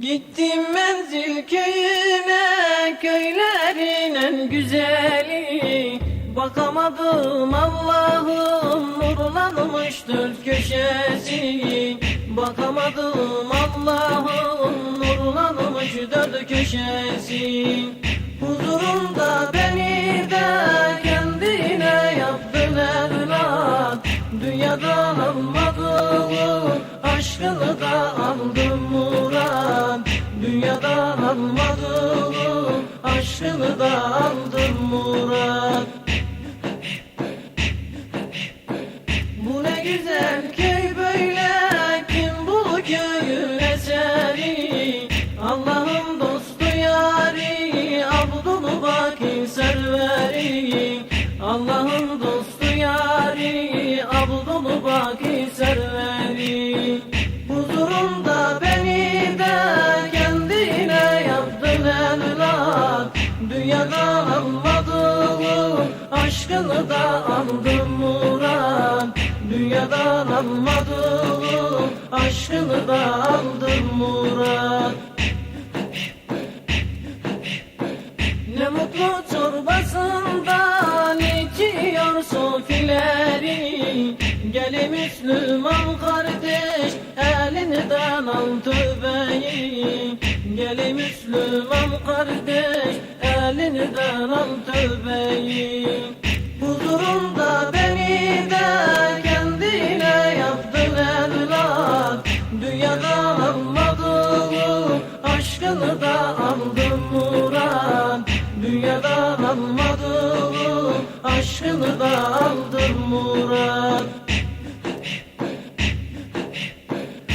Gittim menzil köyüne, köylerin en güzeli. Bakamadım Allah'ım nurlanmış dört köşesi. Bakamadım Allah'ım nurlanmış dört köşesi. Huzurunda beni de kendine yaptın evlat. Dünyadan almadığım aşkını da aldım Dünyadan almadığım aşkını da aldım Murat. Bu ne güzel köy böyle kim bu köyün eseri? Allah'ın dostu yari Abdülbaki serveri. Allah'ın dostu yari Abdülbaki serveri Dünyadan almadığım aşkını da aldım Murat. Dünyadan almadığım aşkını da aldım Murat. Ne mutlu çorbasından içiyor sofileri Gel Müslüman kardeş elinden al tövbeyi. Gel Müslüman kardeş elinden al tövbeyi. Huzurunda beni de kendine yaptın evlat. Dünyadan almadığım aşkını da aldım Murat? Dünyadan almadığım aşkını da aldım Murat?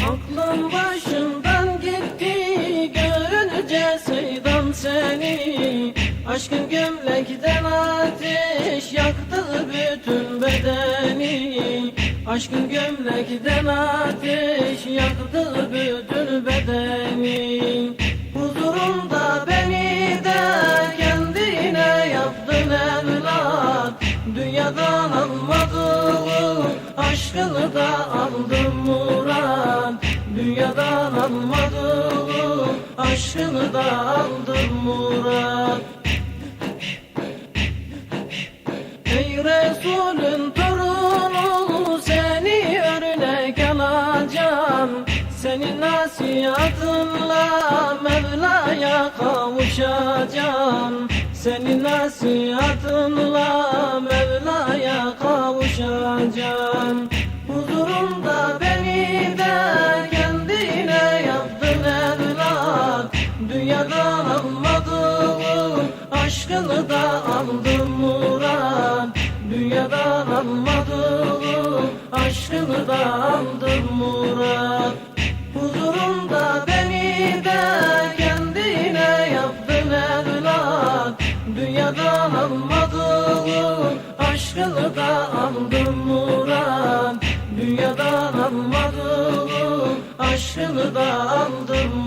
Aklım başımdan gitti görünce sevdam seni Aşkın gömlekten ateş yaktı bütün bedeni. Aşkın gömlekten ateş yaktı bütün bedeni. Huzurunda beni de kendine yaptın evlat. Dünyadan almadığım aşkını da aldım Murat. Dünyadan almadığım aşkını da aldım Murat alacağım Senin nasihatınla Mevla'ya kavuşacağım. Senin nasihatınla Mevla'ya kavuşacağım. Huzurunda beni de kendine yaptın evlat Dünyadan almadığım aşkını da aldım Murat. Dünyadan almadığım aşkını da aldım Murat. Huzurunda beni de kendine yaptın evlat. Dünyadan almadığım aşkını da aldım Murat. Dünyadan almadığım aşkını da Murat